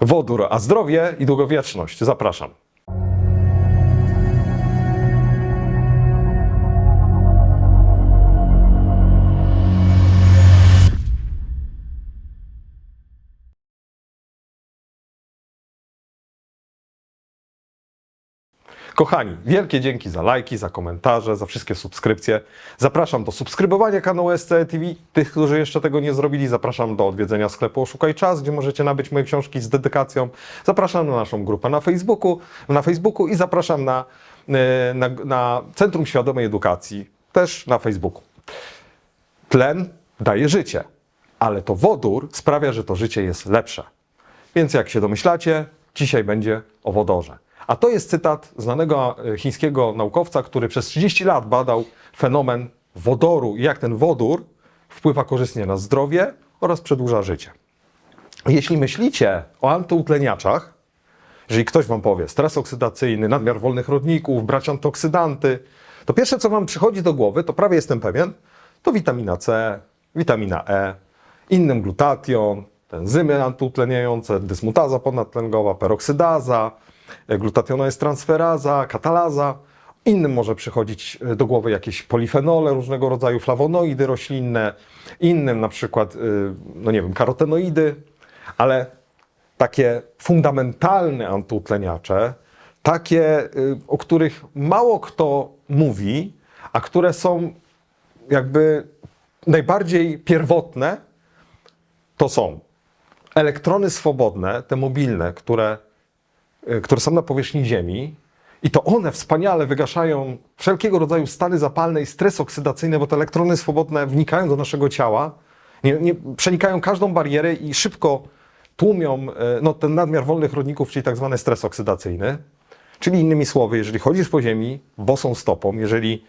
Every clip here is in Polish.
Wodór, a zdrowie i długowieczność. Zapraszam. Kochani, wielkie dzięki za lajki, za komentarze, za wszystkie subskrypcje. Zapraszam do subskrybowania kanału SCE TV. Tych, którzy jeszcze tego nie zrobili, zapraszam do odwiedzenia sklepu Oszukaj Czas, gdzie możecie nabyć moje książki z dedykacją. Zapraszam na naszą grupę na Facebooku, na Facebooku i zapraszam na, e, na, na Centrum Świadomej Edukacji, też na Facebooku. Tlen daje życie, ale to wodór sprawia, że to życie jest lepsze. Więc jak się domyślacie, dzisiaj będzie o wodorze. A to jest cytat znanego e, chińskiego naukowca, który przez 30 lat badał fenomen wodoru i jak ten wodór wpływa korzystnie na zdrowie oraz przedłuża życie. Jeśli myślicie o antyutleniaczach, jeżeli ktoś wam powie stres oksydacyjny, nadmiar wolnych rodników, brać antyoksydanty, to pierwsze, co wam przychodzi do głowy, to prawie jestem pewien, to witamina C, witamina E, innym glutation, enzymy antyutleniające, dysmutaza ponadtlenkowa, peroksydaza, e, glutationoestransferaza, katalaza. Innym może przychodzić e, do głowy jakieś polifenole różnego rodzaju, flawonoidy roślinne, innym na przykład, y, no nie wiem, karotenoidy, ale takie fundamentalne antyutleniacze, takie, o których mało kto mówi, a które są jakby najbardziej pierwotne, to są elektrony swobodne, te mobilne, które, które są na powierzchni Ziemi. I to one wspaniale wygaszają wszelkiego rodzaju stany zapalne i stres oksydacyjny, bo te elektrony swobodne wnikają do naszego ciała, nie, nie, przenikają każdą barierę i szybko tłumią e, no, ten nadmiar wolnych rodników, czyli tak zwany stres oksydacyjny. Czyli innymi słowy, jeżeli chodzisz po ziemi bosą stopą, jeżeli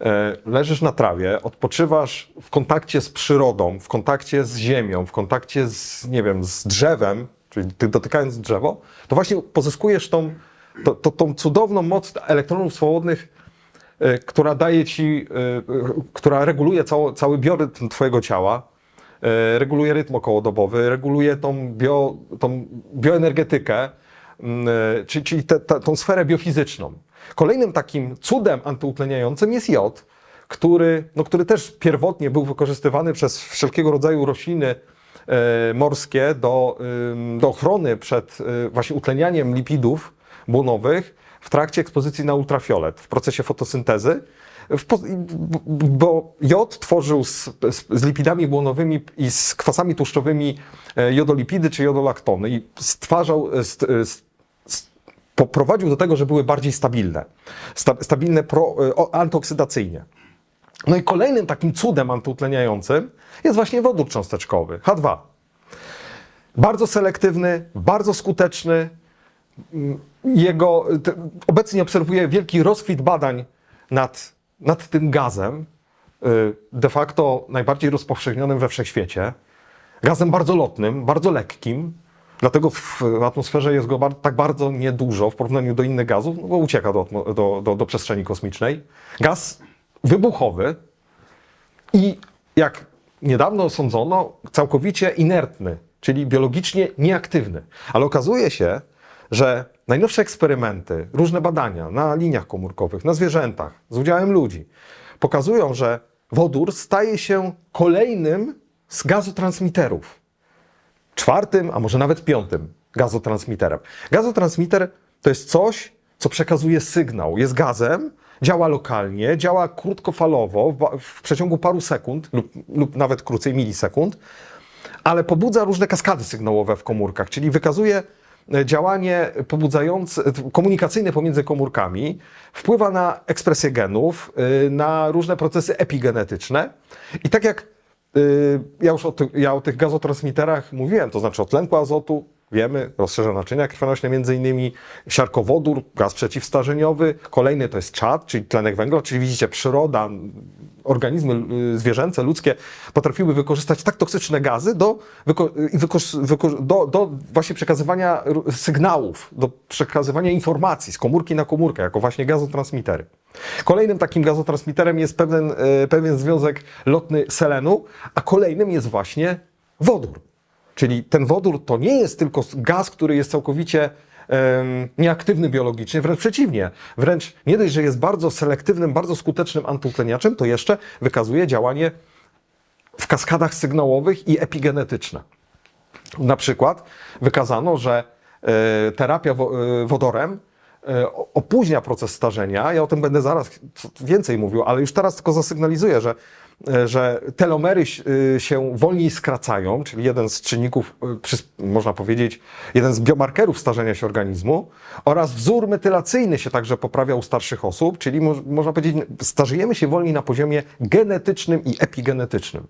e, leżysz na trawie, odpoczywasz w kontakcie z przyrodą, w kontakcie z ziemią, w kontakcie z, nie wiem, z drzewem, czyli ty dotykając drzewo, to właśnie pozyskujesz tą, to, to, tą cudowną moc elektronów swobodnych, e, która daje ci, e, e, która reguluje cały, cały biorytm twojego ciała, reguluje rytm okołodobowy, reguluje tą, bio, tą bioenergetykę, mm, czyli, czyli te, tą sferę biofizyczną. Kolejnym takim cudem antyutleniającym jest jod, który, no, który też pierwotnie był wykorzystywany przez wszelkiego rodzaju rośliny morskie do, do ochrony przed e, właśnie utlenianiem lipidów błonowych w trakcie ekspozycji na ultrafiolet, w procesie fotosyntezy. Bo jod tworzył z, z, z lipidami błonowymi i z kwasami tłuszczowymi e, jodolipidy czy jodolaktony i stwarzał, e, st, e, st, st, poprowadził do tego, że były bardziej stabilne. Sta, stabilne pro, e, o- antyoksydacyjnie. No i kolejnym takim cudem antyutleniającym jest właśnie wodór cząsteczkowy, H2. Bardzo selektywny, bardzo skuteczny. Jego, te, obecnie obserwuję wielki rozkwit badań nad, nad tym gazem, y, de facto najbardziej rozpowszechnionym we wszechświecie. Gazem bardzo lotnym, bardzo lekkim, dlatego w atmosferze jest go tak bardzo niedużo w porównaniu do innych gazów, no bo ucieka do, do, do, do przestrzeni kosmicznej. Gaz wybuchowy i jak niedawno osądzono, całkowicie inertny, czyli biologicznie nieaktywny. Ale okazuje się, że najnowsze eksperymenty, różne badania na liniach komórkowych, na zwierzętach, z udziałem ludzi, pokazują, że wodór staje się kolejnym z gazotransmiterów czwartym, a może nawet piątym gazotransmiterem. Gazotransmiter to jest coś, co przekazuje sygnał. Jest gazem, działa lokalnie, działa krótkofalowo, w, przeciągu paru sekund lub, lub nawet krócej milisekund, ale pobudza różne kaskady sygnałowe w komórkach, czyli wykazuje e, działanie pobudzające, komunikacyjne pomiędzy komórkami, wpływa na ekspresję genów, y, na różne procesy epigenetyczne. I tak jak y, ja już o, ty, ja o tych gazotransmiterach mówiłem, to znaczy o tlenku azotu, wiemy, rozszerza naczynia krwionośne, między innymi siarkowodór, gaz przeciwstarzeniowy, kolejny to jest czad, czyli tlenek węgla, czyli widzicie, przyroda, organizmy y, zwierzęce, ludzkie potrafiły wykorzystać tak toksyczne gazy do, wyko, i wyko, do, do właśnie przekazywania sygnałów, do przekazywania informacji z komórki na komórkę, jako właśnie gazotransmitery. Kolejnym takim gazotransmiterem jest pewien, e, pewien związek lotny selenu, a kolejnym jest właśnie wodór. Czyli ten wodór to nie jest tylko gaz, który jest całkowicie nieaktywny biologicznie, wręcz przeciwnie. Wręcz nie dość, że jest bardzo selektywnym, bardzo skutecznym antyutleniaczem, to jeszcze wykazuje działanie w kaskadach sygnałowych i epigenetyczne. Na przykład wykazano, że e, terapia e, wodorem e, opóźnia proces starzenia. Ja o tym będę zaraz więcej mówił, ale już teraz tylko zasygnalizuję, że, że telomery e, się wolniej skracają, czyli jeden z czynników, e, przys- można powiedzieć, jeden z biomarkerów starzenia się organizmu oraz wzór metylacyjny się także poprawia u starszych osób, czyli mo- można powiedzieć, starzejemy się wolniej na poziomie genetycznym i epigenetycznym.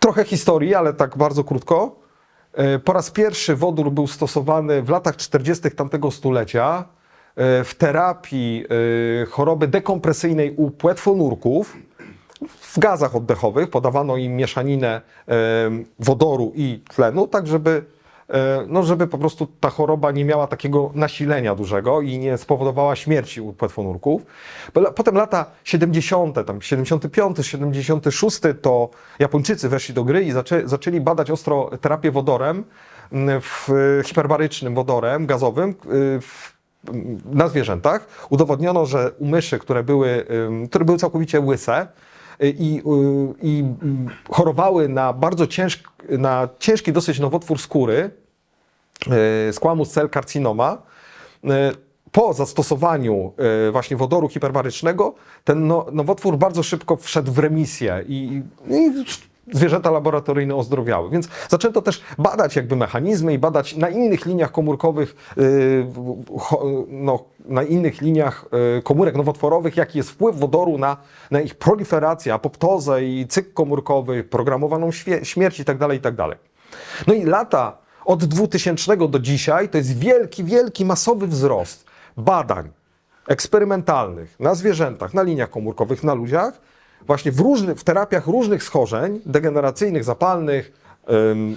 Trochę historii, ale tak bardzo krótko. E, Po raz pierwszy wodór był stosowany w latach 40. tamtego stulecia e, w terapii e, choroby dekompresyjnej u płetwonurków. W gazach oddechowych podawano im mieszaninę e, wodoru i tlenu, tak żeby, e, no żeby po prostu ta choroba nie miała takiego nasilenia dużego i nie spowodowała śmierci u płetwonurków. Potem lata 70., tam 75, 76, to Japończycy weszli do gry i zaczę, zaczęli badać ostro terapię wodorem, w, hiperbarycznym wodorem gazowym, y, w, na zwierzętach. Udowodniono, że u myszy, które były, które były całkowicie łyse, i, y, i y, chorowały na bardzo ciężki, na ciężki dosyć nowotwór skóry, y, squamous cell carcinoma, y, po zastosowaniu y, właśnie wodoru hiperbarycznego, ten no, nowotwór bardzo szybko wszedł w remisję i, i zwierzęta laboratoryjne ozdrowiały. Więc zaczęto też badać jakby mechanizmy i badać na innych liniach komórkowych, y, no, na innych liniach y, komórek nowotworowych, jaki jest wpływ wodoru na, na ich proliferację, apoptozę i cykl komórkowy, programowaną śmierć itd., itd. No i lata od 2000 do dzisiaj to jest wielki, wielki, masowy wzrost badań eksperymentalnych na zwierzętach, na liniach komórkowych, na ludziach, właśnie w, różnych, w terapiach różnych schorzeń degeneracyjnych, zapalnych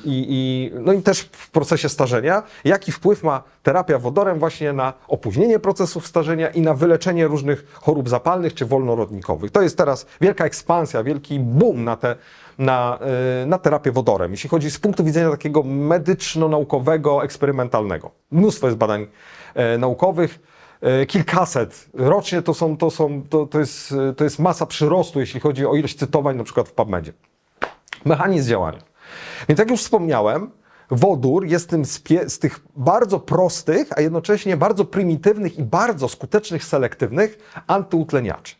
i, i, no i też w procesie starzenia, jaki wpływ ma terapia wodorem właśnie na opóźnienie procesów starzenia i na wyleczenie różnych chorób zapalnych czy wolnorodnikowych. To jest teraz wielka ekspansja, wielki boom na te na, y, na terapię wodorem, jeśli chodzi z punktu widzenia takiego medyczno-naukowego, eksperymentalnego. Mnóstwo jest badań e, naukowych, kilkaset. Rocznie to, są, to, są, to, to, jest, e, to jest masa przyrostu, jeśli chodzi o ilość cytowań na przykład w PubMedzie. Mechanizm działania. Więc jak już wspomniałem, wodór jest tym z, z tych bardzo prostych, a jednocześnie bardzo prymitywnych i bardzo skutecznych, selektywnych antyutleniaczy.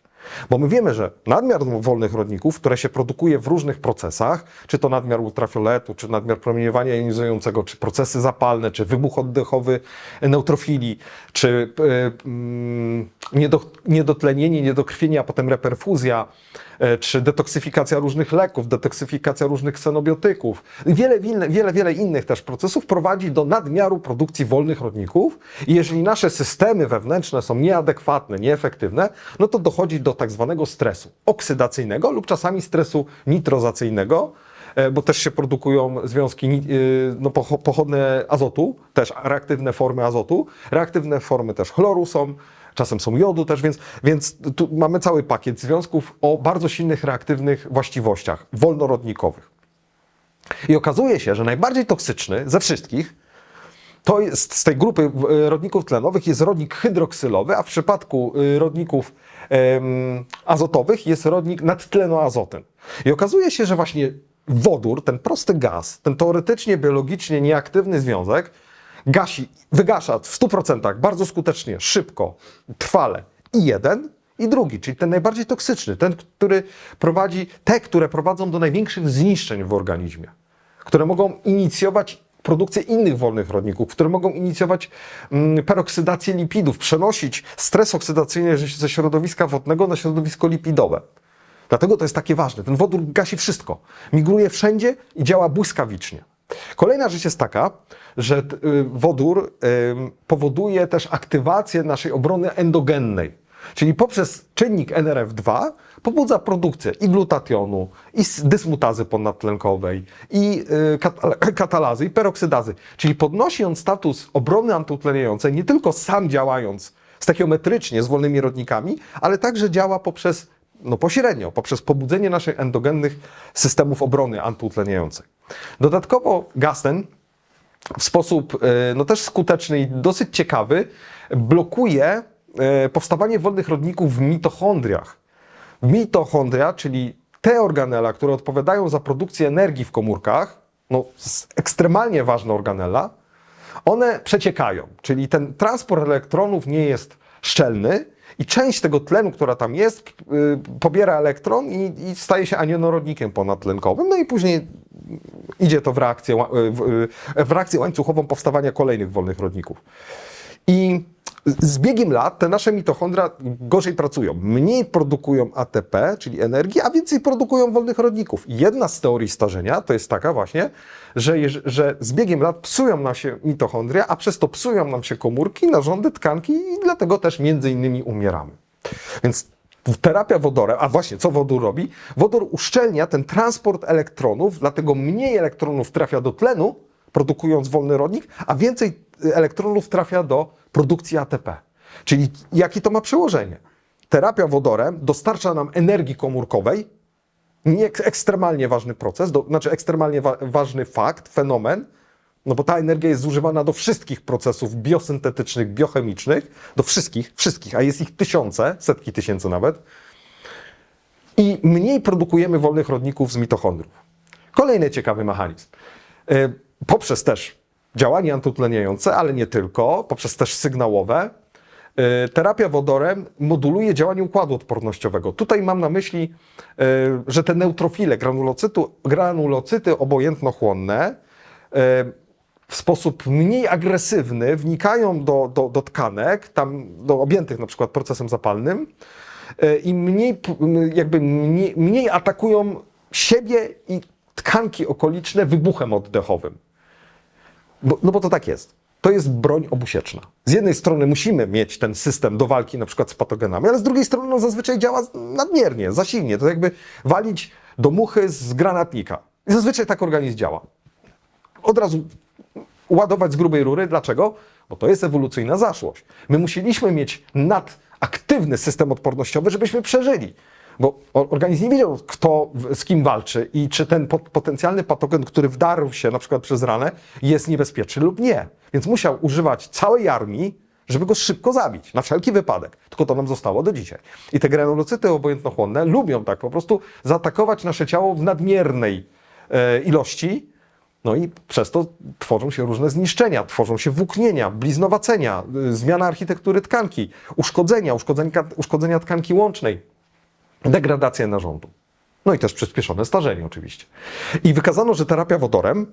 Bo my wiemy, że nadmiar wolnych rodników, które się produkuje w różnych procesach, czy to nadmiar ultrafioletu, czy nadmiar promieniowania jonizującego, czy procesy zapalne, czy wybuch oddechowy neutrofili, czy niedo, niedotlenienie, niedokrwienie, a potem reperfuzja, czy detoksyfikacja różnych leków, detoksyfikacja różnych ksenobiotyków, wiele, wiele, wiele, innych też procesów prowadzi do nadmiaru produkcji wolnych rodników i jeżeli nasze systemy wewnętrzne są nieadekwatne, nieefektywne, no to dochodzi do tak zwanego stresu oksydacyjnego lub czasami stresu nitrozacyjnego, e, bo też się produkują związki y, no, pocho- pochodne azotu, też reaktywne formy azotu, reaktywne formy też chloru są, czasem są jodu też, więc, więc tu mamy cały pakiet związków o bardzo silnych reaktywnych właściwościach wolnorodnikowych. I okazuje się, że najbardziej toksyczny ze wszystkich to jest z tej grupy e, rodników tlenowych jest rodnik hydroksylowy, a w przypadku e, rodników em, azotowych jest rodnik nadtlenoazotyn. I okazuje się, że właśnie wodór, ten prosty gaz, ten teoretycznie biologicznie nieaktywny związek, gasi, wygasza w 100% bardzo skutecznie, szybko, trwale i jeden, i drugi, czyli ten najbardziej toksyczny, ten, który prowadzi, te, które prowadzą do największych zniszczeń w organizmie, które mogą inicjować produkcję innych wolnych rodników, które mogą inicjować mm, peroksydację lipidów, przenosić stres oksydacyjny ze- ze środowiska wodnego na środowisko lipidowe. Dlatego to jest takie ważne. Ten wodór gasi wszystko. Migruje wszędzie i działa błyskawicznie. Kolejna rzecz jest taka, że y, wodór ym, powoduje też aktywację naszej obrony endogennej. Czyli poprzez czynnik NRF2 pobudza produkcję i glutationu, i dysmutazy ponadtlenkowej, i y, kat- katalazy, i peroksydazy. Czyli podnosi on status obrony antyutleniającej nie tylko sam działając stekiometrycznie z wolnymi rodnikami, ale także działa poprzez no pośrednio, poprzez pobudzenie naszych endogennych systemów obrony antyutleniającej. Dodatkowo gaz ten w sposób e, no też skuteczny i dosyć ciekawy blokuje e, powstawanie wolnych rodników w mitochondriach. Mitochondria, czyli te organela, które odpowiadają za produkcję energii w komórkach, no ekstremalnie ważne organela, one przeciekają, czyli ten transport elektronów nie jest szczelny i część tego tlenu, która tam jest, y, pobiera elektron i, i staje się anionorodnikiem ponadtlenkowym, no i później idzie to w reakcję, w, y, w reakcję łańcuchową powstawania kolejnych wolnych rodników. I z biegiem lat te nasze mitochondria gorzej pracują. Mniej produkują ATP, czyli energii, a więcej produkują wolnych rodników. Jedna z teorii starzenia to jest taka właśnie, że, że z biegiem lat psują nam się mitochondria, a przez to psują nam się komórki, narządy, tkanki i dlatego też między innymi umieramy. Więc terapia wodorem, a właśnie co wodór robi? Wodór uszczelnia ten transport elektronów, dlatego mniej elektronów trafia do tlenu, produkując wolny rodnik, a więcej elektronów trafia do produkcji ATP. Czyli jakie to ma przełożenie? Terapia wodorem dostarcza nam energii komórkowej, nie ek- ekstremalnie ważny proces, do, znaczy ekstremalnie wa ważny fakt, fenomen, no bo ta energia jest zużywana do wszystkich procesów biosyntetycznych, biochemicznych, do wszystkich, wszystkich, a jest ich tysiące, setki tysięcy nawet. I mniej produkujemy wolnych rodników z mitochondriów. Kolejny ciekawy mechanizm. E, Poprzez też działanie antyutleniające, ale nie tylko, poprzez też sygnałowe, e, terapia wodorem moduluje działanie układu odpornościowego. Tutaj mam na myśli, e, że te neutrofile, granulocytu, granulocyty obojętnochłonne, e, w sposób mniej agresywny wnikają do, do, do tkanek, tam do objętych na przykład procesem zapalnym i mniej, jakby mniej, mniej atakują siebie i tkanki okoliczne wybuchem oddechowym. Bo, no bo to tak jest. To jest broń obusieczna. Z jednej strony musimy mieć ten system do walki na przykład z patogenami, ale z drugiej strony no, zazwyczaj działa nadmiernie, za silnie. To jakby walić do muchy z granatnika. I zazwyczaj tak organizm działa od razu ładować z grubej rury. Dlaczego? Bo to jest ewolucyjna zaszłość. My musieliśmy mieć nadaktywny system odpornościowy, żebyśmy przeżyli. Bo organizm nie wiedział, kto z kim walczy i czy ten pot- potencjalny patogen, który wdarł się na przykład przez ranę, jest niebezpieczny lub nie. Więc musiał używać całej armii, żeby go szybko zabić, na wszelki wypadek. Tylko to nam zostało do dzisiaj. I te granulocyty obojętnochłonne lubią tak po prostu zaatakować nasze ciało w nadmiernej e, ilości, no i przez to tworzą się różne zniszczenia, tworzą się włóknienia, bliznowacenia, y, zmiana architektury tkanki, uszkodzenia, uszkodzenia, uszkodzenia tkanki łącznej, degradacja narządu. No i też przyspieszone starzenie oczywiście. I wykazano, że terapia wodorem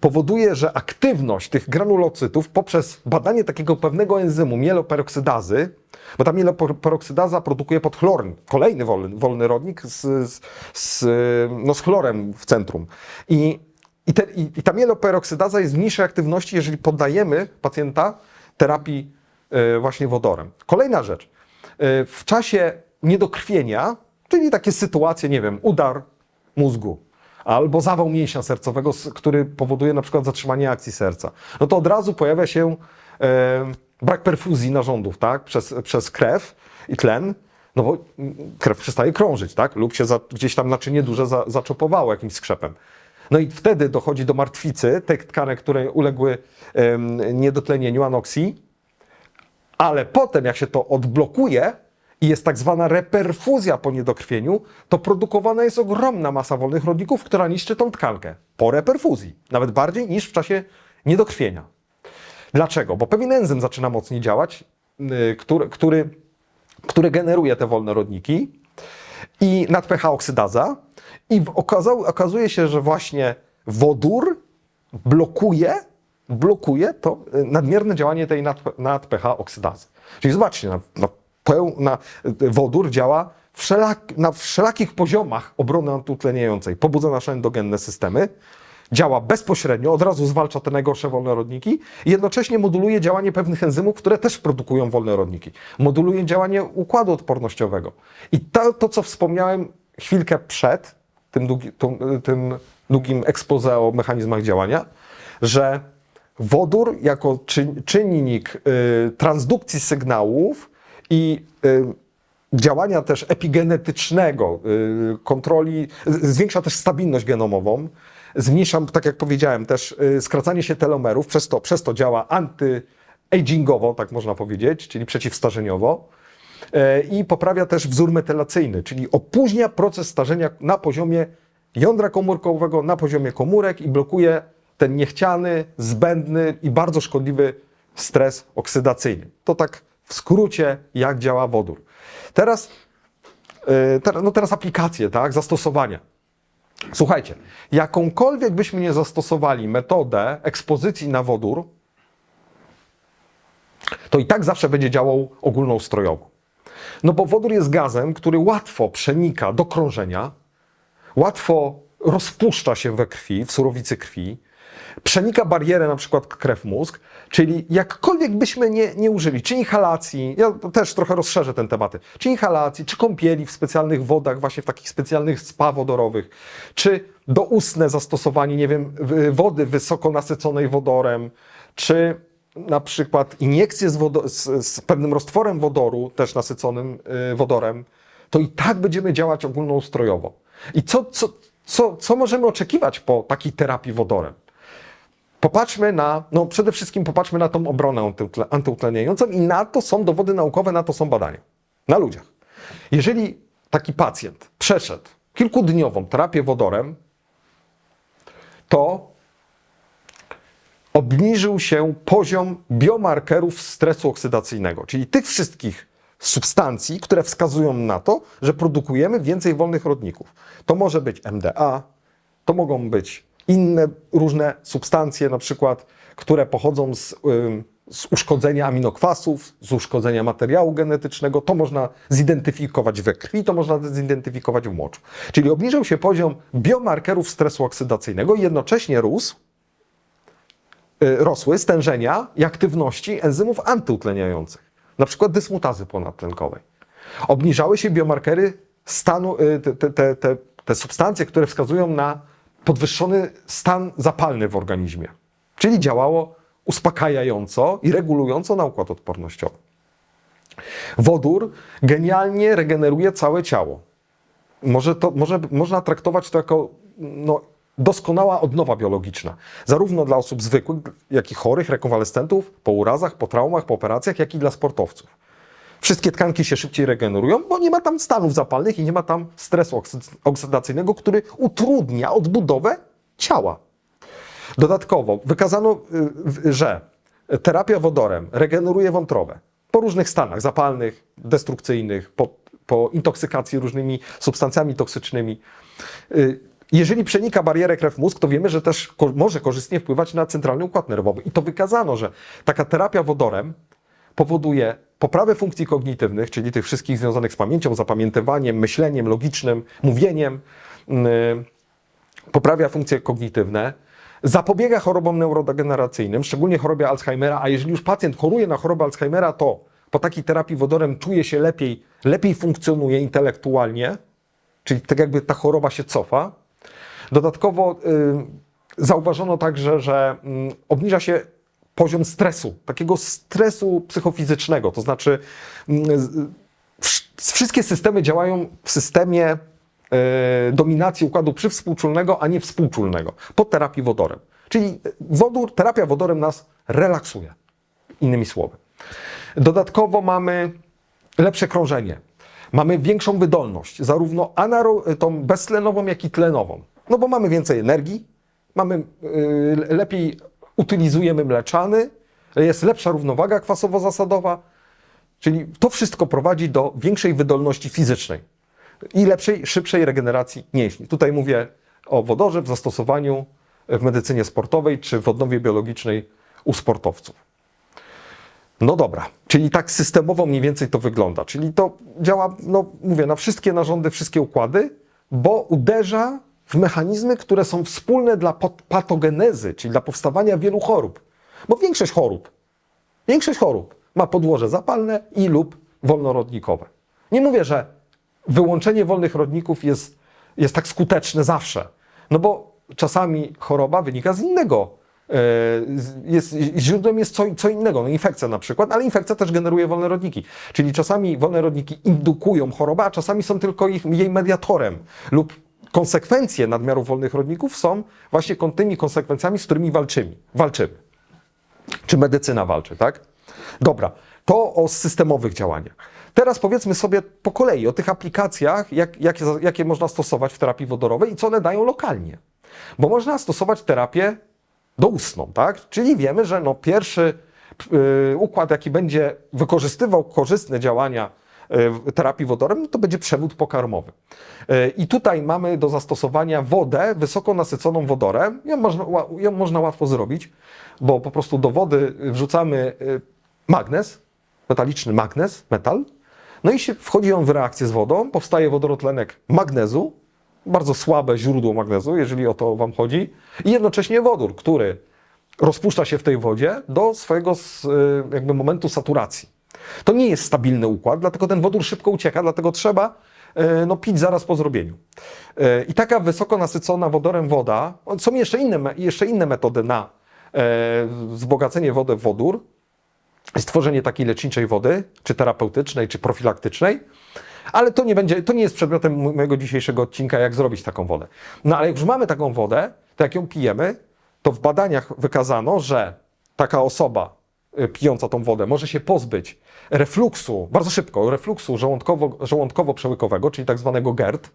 powoduje, że aktywność tych granulocytów poprzez badanie takiego pewnego enzymu mieloperoksydazy, bo ta mieloperoksydaza produkuje podchloryn, kolejny wolny, wolny rodnik z, z, z, no z chlorem w centrum. I, i, te, i, I ta mieloperoksydaza jest w mniejszej aktywności, jeżeli poddajemy pacjenta terapii e, właśnie wodorem. Kolejna rzecz. E, W czasie niedokrwienia, czyli takie sytuacje, nie wiem, udar mózgu albo zawał mięśnia sercowego, który powoduje na przykład zatrzymanie akcji serca, no to od razu pojawia się e, brak perfuzji narządów, tak, przez, przez krew i tlen, no bo mm, krew przestaje krążyć, tak, lub się za, gdzieś tam naczynie duże za, zaczopowało jakimś skrzepem. No i wtedy dochodzi do martwicy tych tkanek, które uległy em, niedotlenieniu anoksji, ale potem, jak się to odblokuje i jest tak zwana reperfuzja po niedokrwieniu, to produkowana jest ogromna masa wolnych rodników, która niszczy tą tkankę po reperfuzji, nawet bardziej niż w czasie niedokrwienia. Dlaczego? Bo pewien enzym zaczyna mocniej działać, yy, który, który, który generuje te wolne rodniki i nadpH oksydaza i okazał, okazuje się, że właśnie wodór blokuje, blokuje to y, nadmierne działanie tej nad, nadpH oksydazy. Czyli zobaczcie, peł, na y, wodór działa wszelak, na wszelakich poziomach obrony antyutleniającej, pobudza nasze endogenne systemy, działa bezpośrednio, od razu zwalcza te najgorsze wolne rodniki i jednocześnie moduluje działanie pewnych enzymów, które też produkują wolne rodniki. Moduluje działanie układu odpornościowego. I to, to co wspomniałem chwilkę przed tym, długi, tą, tym długim expose o mechanizmach działania, że wodór jako czyn, czynnik y, transdukcji sygnałów i y, działania też epigenetycznego, y, kontroli, zwiększa też stabilność genomową, zmniejsza, tak jak powiedziałem, też y, skracanie się telomerów, przez to, przez to działa anty-agingowo, tak można powiedzieć, czyli przeciwstarzeniowo. E, I poprawia też wzór metylacyjny, czyli opóźnia proces starzenia na poziomie jądra komórkowego, na poziomie komórek i blokuje ten niechciany, zbędny i bardzo szkodliwy stres oksydacyjny. To tak w skrócie, jak działa wodór. Teraz, ter, no teraz aplikacje, tak, zastosowania. Słuchajcie, jakąkolwiek byśmy nie zastosowali metodę ekspozycji na wodór, to i tak zawsze będzie działał ogólnoustrojowo. No bo wodór jest gazem, który łatwo przenika do krążenia, łatwo rozpuszcza się we krwi, w surowicy krwi, przenika barierę na przykład krew-mózg, czyli jakkolwiek byśmy nie, nie użyli, czy inhalacji, ja też trochę rozszerzę ten tematy, czy inhalacji, czy kąpieli w specjalnych wodach, właśnie w takich specjalnych spa wodorowych, czy doustne zastosowanie, nie wiem, wody wysoko nasyconej wodorem, czy na przykład iniekcje z, wodo- z, z pewnym roztworem wodoru, też nasyconym y, wodorem, to i tak będziemy działać ogólnoustrojowo. I co, co, co, co możemy oczekiwać po takiej terapii wodorem? Popatrzmy na, no przede wszystkim popatrzmy na tą obronę antyutle- antyutleniającą i na to są dowody naukowe, na to są badania. Na ludziach. Jeżeli taki pacjent przeszedł kilkudniową terapię wodorem, to obniżył się poziom biomarkerów stresu oksydacyjnego, czyli tych wszystkich substancji, które wskazują na to, że produkujemy więcej wolnych rodników. To może być MDA, to mogą być inne różne substancje, na przykład, które pochodzą z, z uszkodzenia aminokwasów, z uszkodzenia materiału genetycznego. To można zidentyfikować we krwi, to można zidentyfikować w moczu. Czyli obniżył się poziom biomarkerów stresu oksydacyjnego i jednocześnie rósł y, rosły stężenia i aktywności enzymów antyutleniających, na przykład dysmutazy ponadtlenkowej. Obniżały się biomarkery stanu, y, te, te, te, te substancje, które wskazują na podwyższony stan zapalny w organizmie. Czyli działało uspokajająco i regulująco na układ odpornościowy. Wodór genialnie regeneruje całe ciało. Może to, może, można traktować to jako no, doskonała odnowa biologiczna. Zarówno dla osób zwykłych, jak i chorych, rekonwalescentów, po urazach, po traumach, po operacjach, jak i dla sportowców. Wszystkie tkanki się szybciej regenerują, bo nie ma tam stanów zapalnych i nie ma tam stresu oksy- oksydacyjnego, który utrudnia odbudowę ciała. Dodatkowo wykazano, y, że terapia wodorem regeneruje wątrobę po różnych stanach zapalnych, destrukcyjnych, po, po intoksykacji różnymi substancjami toksycznymi. Y, Jeżeli przenika barierę krew-mózg, to wiemy, że też może korzystnie wpływać na centralny układ nerwowy. I to wykazano, że taka terapia wodorem powoduje poprawę funkcji kognitywnych, czyli tych wszystkich związanych z pamięcią, zapamiętywaniem, myśleniem logicznym, mówieniem, yy, poprawia funkcje kognitywne, zapobiega chorobom neurodegeneracyjnym, szczególnie chorobie Alzheimera, a jeżeli już pacjent choruje na chorobę Alzheimera, to po takiej terapii wodorem czuje się lepiej, lepiej funkcjonuje intelektualnie, czyli tak jakby ta choroba się cofa. Dodatkowo y, zauważono także, że mm, obniża się poziom stresu, takiego stresu psychofizycznego, to znaczy mm, wszystkie systemy działają w systemie e, dominacji układu przywspółczulnego, a nie współczulnego, po terapii wodorem. Czyli wodór, terapia wodorem nas relaksuje, innymi słowy. Dodatkowo mamy lepsze krążenie. Mamy większą wydolność, zarówno anaro, tą beztlenową, jak i tlenową. No bo mamy więcej energii, mamy, lepiej utylizujemy mleczany, jest lepsza równowaga kwasowo-zasadowa, czyli to wszystko prowadzi do większej wydolności fizycznej i lepszej, szybszej regeneracji mięśni. Tutaj mówię o wodorze w zastosowaniu w medycynie sportowej czy w odnowie biologicznej u sportowców. No dobra, czyli tak systemowo mniej więcej to wygląda. Czyli to działa, no mówię, na wszystkie narządy, wszystkie układy, bo uderza w mechanizmy, które są wspólne dla pat- patogenezy, czyli dla powstawania wielu chorób. Bo większość chorób, większość chorób ma podłoże zapalne i lub wolnorodnikowe. Nie mówię, że wyłączenie wolnych rodników jest, jest tak skuteczne zawsze. No bo czasami choroba wynika z innego z- jest, źródłem jest co, co innego, no infekcja na przykład, ale infekcja też generuje wolne rodniki. Czyli czasami wolne rodniki indukują chorobę, a czasami są tylko ich, jej mediatorem lub konsekwencje nadmiaru wolnych rodników są właśnie tymi konsekwencjami, z którymi walczymy. walczymy. Czy medycyna walczy, tak? Dobra, to o systemowych działaniach. Teraz powiedzmy sobie po kolei o tych aplikacjach, jak, jakie, jakie można stosować w terapii wodorowej i co one dają lokalnie. Bo można stosować terapię doustną, tak? Czyli wiemy, że no pierwszy y, układ, jaki będzie wykorzystywał korzystne działania terapii wodorem, no to będzie przewód pokarmowy. Y, I tutaj mamy do zastosowania wodę wysoko nasyconą wodorem. Ją można, ją można łatwo zrobić, bo po prostu do wody wrzucamy y, magnez, metaliczny magnez, metal, no i się, wchodzi on w reakcję z wodą, powstaje wodorotlenek magnezu, bardzo słabe źródło magnezu, jeżeli o to Wam chodzi, i jednocześnie wodór, który rozpuszcza się w tej wodzie do swojego y, jakby momentu saturacji. To nie jest stabilny układ, dlatego ten wodór szybko ucieka, dlatego trzeba y, no, pić zaraz po zrobieniu. Y, I taka wysoko nasycona wodorem woda, są jeszcze inne, jeszcze inne metody na e, wzbogacenie wody w wodór, stworzenie takiej leczniczej wody, czy terapeutycznej, czy profilaktycznej, ale to nie, będzie, to nie jest przedmiotem mo- mojego dzisiejszego odcinka, jak zrobić taką wodę. No ale jak już mamy taką wodę, to jak ją pijemy, to w badaniach wykazano, że taka osoba pijąca tą wodę może się pozbyć refluksu, bardzo szybko, refluksu żołądkowo, żołądkowo-przełykowego, czyli tak zwanego GERD,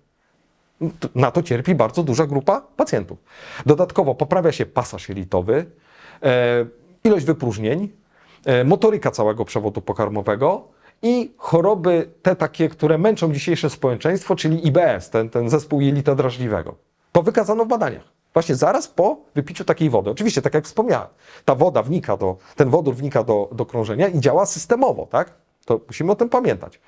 na to cierpi bardzo duża grupa pacjentów. Dodatkowo poprawia się pasaż jelitowy, e, ilość wypróżnień, e, motoryka całego przewodu pokarmowego i choroby te takie, które męczą dzisiejsze społeczeństwo, czyli IBS, ten, ten zespół jelita drażliwego. To wykazano w badaniach. Właśnie zaraz po wypiciu takiej wody. Oczywiście, tak jak wspomniałem, ta woda wnika do, ten wodór wnika do, do krążenia i działa systemowo, tak? To musimy o tym pamiętać.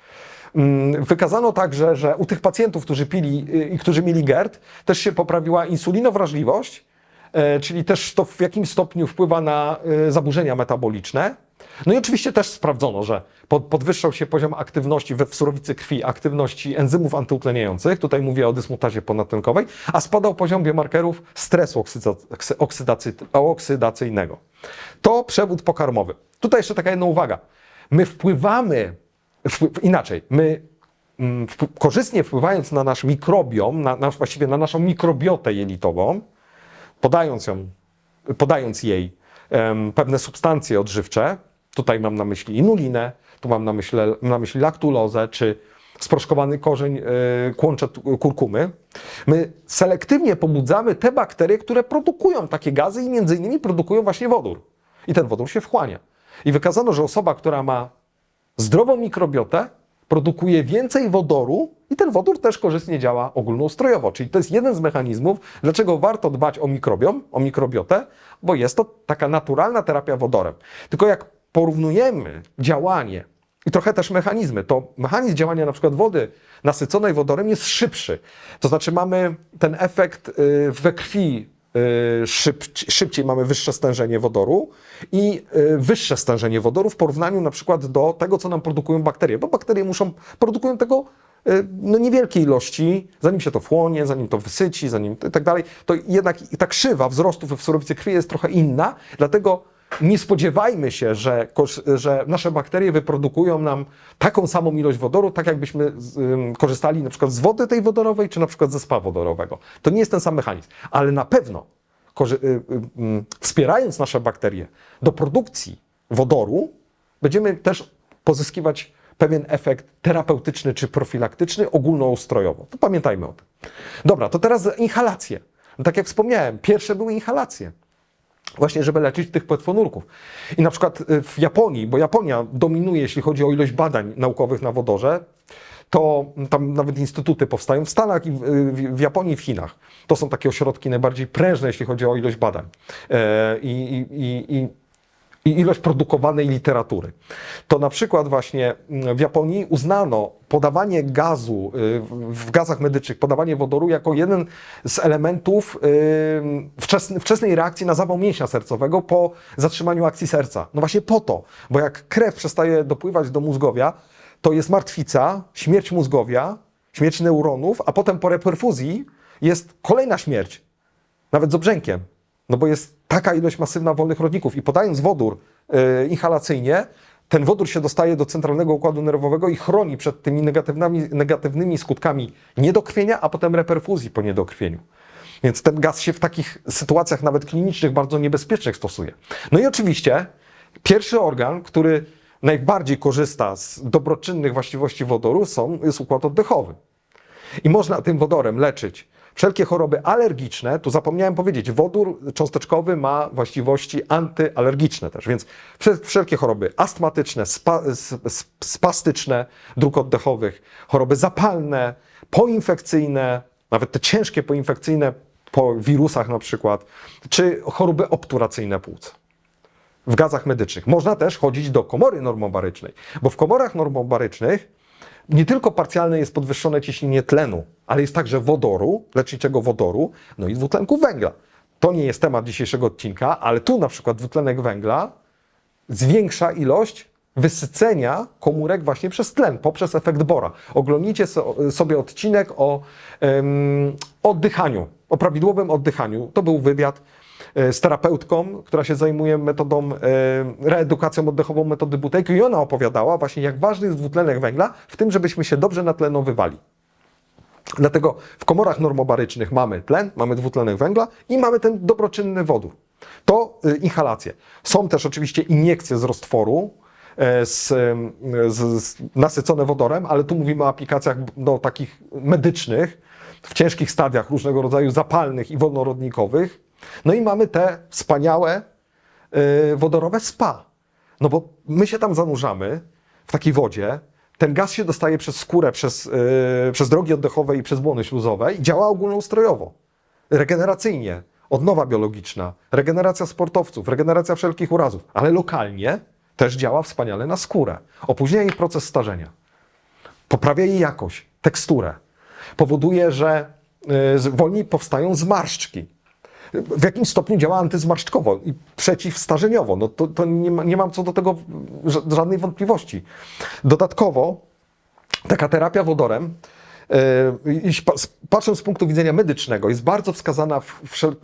Mm, Wykazano także, że u tych pacjentów, którzy pili y, i którzy mieli GERD, też się poprawiła insulinowrażliwość, e, czyli też to w jakimś stopniu wpływa na y, zaburzenia metaboliczne. No i oczywiście też sprawdzono, że pod- podwyższał się poziom aktywności we w surowicy krwi, aktywności enzymów antyutleniających, tutaj mówię o dysmutazie ponadtękowej, a spadał poziom biomarkerów stresu oksyda- oksy- oksydacy- oksydacyjnego. To przewód pokarmowy. Tutaj jeszcze taka jedna uwaga. My wpływamy wpływ, inaczej, my mm, wpł- korzystnie wpływając na nasz mikrobiom, na, na, właściwie na naszą mikrobiotę jelitową, podając, ją, podając jej em, pewne substancje odżywcze, tutaj mam na myśli inulinę, tu mam na myśli, na myśli laktulozę, czy sproszkowany korzeń y, kłącze t- kurkumy, my selektywnie pobudzamy te bakterie, które produkują takie gazy i między innymi produkują właśnie wodór. I ten wodór się wchłania. I wykazano, że osoba, która ma zdrową mikrobiotę produkuje więcej wodoru i ten wodór też korzystnie działa ogólnoustrojowo. Czyli to jest jeden z mechanizmów, dlaczego warto dbać o mikrobiom, o mikrobiotę, bo jest to taka naturalna terapia wodorem. Tylko jak porównujemy działanie i trochę też mechanizmy, to mechanizm działania na przykład wody nasyconej wodorem jest szybszy. To znaczy mamy ten efekt y, we krwi y, szyb, szybciej mamy wyższe stężenie wodoru i y, wyższe stężenie wodoru w porównaniu na przykład do tego, co nam produkują bakterie, bo bakterie muszą, produkują tego no, niewielkiej ilości, zanim się to wchłonie, zanim to wysyci, zanim i tak dalej, to jednak ta krzywa wzrostu we surowicy krwi jest trochę inna, dlatego nie spodziewajmy się, że, że nasze bakterie wyprodukują nam taką samą ilość wodoru, tak jakbyśmy korzystali na przykład z wody tej wodorowej, czy na przykład ze spa wodorowego. To nie jest ten sam mechanizm, ale na pewno y, y, ym, wspierając nasze bakterie do produkcji wodoru, będziemy też pozyskiwać pewien efekt terapeutyczny czy profilaktyczny ogólnoustrojowo. To pamiętajmy o tym. Dobra, to teraz inhalacje. No, tak jak wspomniałem, pierwsze były inhalacje właśnie, żeby leczyć tych płetwonurków. I na przykład y, w Japonii, bo Japonia dominuje, jeśli chodzi o ilość badań naukowych na wodorze, to tam nawet instytuty powstają w Stanach, i w, w, w Japonii w Chinach. To są takie ośrodki najbardziej prężne, jeśli chodzi o ilość badań. E, I, i, i, i ilość produkowanej literatury. To na przykład właśnie mm, w Japonii uznano podawanie gazu y, w- gazach medycznych, podawanie wodoru jako jeden z elementów y, wczesnej reakcji na zawał mięśnia sercowego po zatrzymaniu akcji serca. No właśnie po to, bo jak krew przestaje dopływać do mózgowia, to jest martwica, śmierć mózgowia, śmierć neuronów, a potem po reperfuzji jest kolejna śmierć, nawet z obrzękiem. No bo jest taka ilość masywna wolnych rodników i podając wodór e, inhalacyjnie, ten wodór się dostaje do centralnego układu nerwowego i chroni przed tymi negatywnymi, negatywnymi skutkami niedokrwienia, a potem reperfuzji po niedokrwieniu. Więc ten gaz się w takich sytuacjach nawet klinicznych bardzo niebezpiecznych stosuje. No i oczywiście pierwszy organ, który najbardziej korzysta z dobroczynnych właściwości wodoru są, jest układ oddechowy. I można tym wodorem leczyć wszelkie choroby alergiczne. Tu zapomniałem powiedzieć, wodór cząsteczkowy ma właściwości antyalergiczne też, więc wsze- wszelkie choroby astmatyczne, spa, spastyczne dróg oddechowych, choroby zapalne, poinfekcyjne, nawet te ciężkie poinfekcyjne po wirusach na przykład, czy choroby obturacyjne płuc w gazach medycznych. Można też chodzić do komory normobarycznej, bo w komorach normobarycznych nie tylko parcjalne jest podwyższone ciśnienie tlenu, ale jest także wodoru, leczniczego wodoru, no i dwutlenku węgla. To nie jest temat dzisiejszego odcinka, ale tu na przykład dwutlenek węgla zwiększa ilość wysycenia komórek właśnie przez tlen, poprzez efekt Bora. Oglądnijcie so, sobie odcinek o em, oddychaniu, o prawidłowym oddychaniu. To był wywiad z terapeutką, która się zajmuje metodą, e, reedukacją oddechową metody Buteyko i ona opowiadała właśnie, jak ważny jest dwutlenek węgla w tym, żebyśmy się dobrze natlenowywali. Dlatego w komorach normobarycznych mamy tlen, mamy dwutlenek węgla i mamy ten dobroczynny wodór. To y, inhalacje. Są też oczywiście iniekcje z roztworu, e, z, z, z, nasycone wodorem, ale tu mówimy o aplikacjach no, takich medycznych, w ciężkich stadiach różnego rodzaju zapalnych i wolnorodnikowych. No i mamy te wspaniałe y, wodorowe spa. No bo my się tam zanurzamy w takiej wodzie, ten gaz się dostaje przez skórę, przez, yy, przez drogi oddechowe i przez błony śluzowe i działa ogólnoustrojowo, regeneracyjnie, odnowa biologiczna, regeneracja sportowców, regeneracja wszelkich urazów, ale lokalnie też działa wspaniale na skórę. Opóźnia jej proces starzenia, poprawia jej jakość, teksturę, powoduje, że z- wolniej powstają zmarszczki w jakimś stopniu działa antyzmarszczkowo i przeciwstarzeniowo. No to, to nie, ma, nie mam co do tego ża- żadnej wątpliwości. Dodatkowo taka terapia wodorem, s- patrząc z punktu widzenia medycznego, jest bardzo wskazana w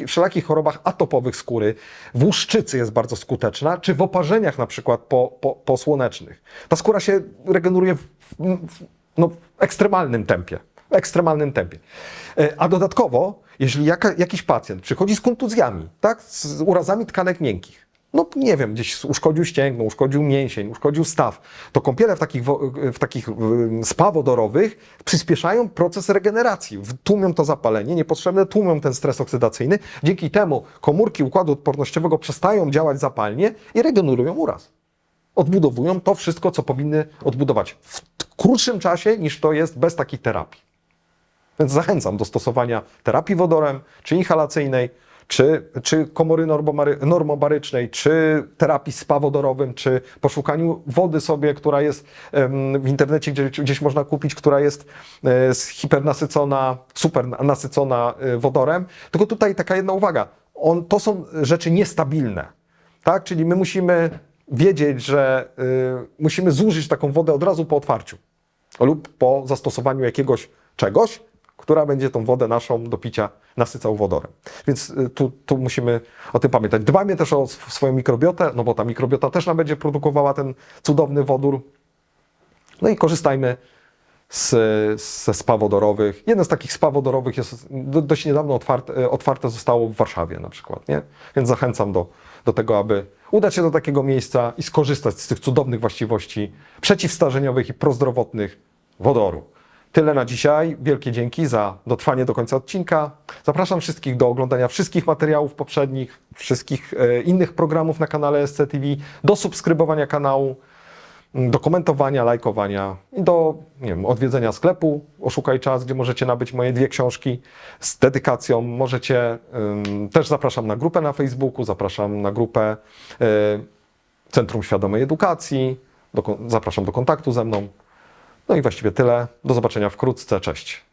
wszelakich chorobach atopowych skóry, w łuszczycy jest bardzo skuteczna, czy w oparzeniach na przykład po, po, posłonecznych. Ta skóra się regeneruje w, w, no, w ekstremalnym tempie. W ekstremalnym tempie. E, A dodatkowo, jeżeli jaka, jakiś pacjent przychodzi z kontuzjami, tak, z urazami tkanek miękkich, no nie wiem, gdzieś uszkodził ścięgno, uszkodził mięsień, uszkodził staw, to kąpiele w takich, w takich spa wodorowych przyspieszają proces regeneracji, tłumią to zapalenie niepotrzebne, tłumią ten stres oksydacyjny. Dzięki temu komórki układu odpornościowego przestają działać zapalnie i regenerują uraz. Odbudowują to wszystko, co powinny odbudować w krótszym czasie niż to jest bez takiej terapii. Więc zachęcam do stosowania terapii wodorem, czy inhalacyjnej, czy, czy komory normobarycznej, czy terapii spa wodorowym, czy poszukaniu wody sobie, która jest w internecie gdzieś, gdzieś można kupić, która jest e, hipernasycona, super na- nasycona e, wodorem. Tylko tutaj taka jedna uwaga. On, to są rzeczy niestabilne. Tak? Czyli my musimy wiedzieć, że y, musimy zużyć taką wodę od razu po otwarciu lub po zastosowaniu jakiegoś czegoś, która będzie tą wodę naszą do picia nasycał wodorem. Więc y, tu, tu musimy o tym pamiętać. Dbajmy też o sw- swoją mikrobiotę, no bo ta mikrobiota też nam będzie produkowała ten cudowny wodór. No i korzystajmy z, ze spa wodorowych. Jeden z takich spa wodorowych jest do, dość niedawno otwarte, otwarte zostało w Warszawie na przykład, nie? Więc zachęcam do, do tego, aby udać się do takiego miejsca i skorzystać z tych cudownych właściwości przeciwstarzeniowych i prozdrowotnych wodoru. Tyle na dzisiaj. Wielkie dzięki za dotrwanie do końca odcinka. Zapraszam wszystkich do oglądania wszystkich materiałów poprzednich, wszystkich e, innych programów na kanale SCTV, do subskrybowania kanału do komentowania, lajkowania i do nie wiem, odwiedzenia sklepu Oszukaj Czas, gdzie możecie nabyć moje dwie książki z dedykacją. Możecie, też zapraszam na grupę na Facebooku, zapraszam na grupę y, Centrum Świadomej Edukacji, zapraszam do kontaktu ze mną. No i właściwie tyle. Do zobaczenia wkrótce. Cześć.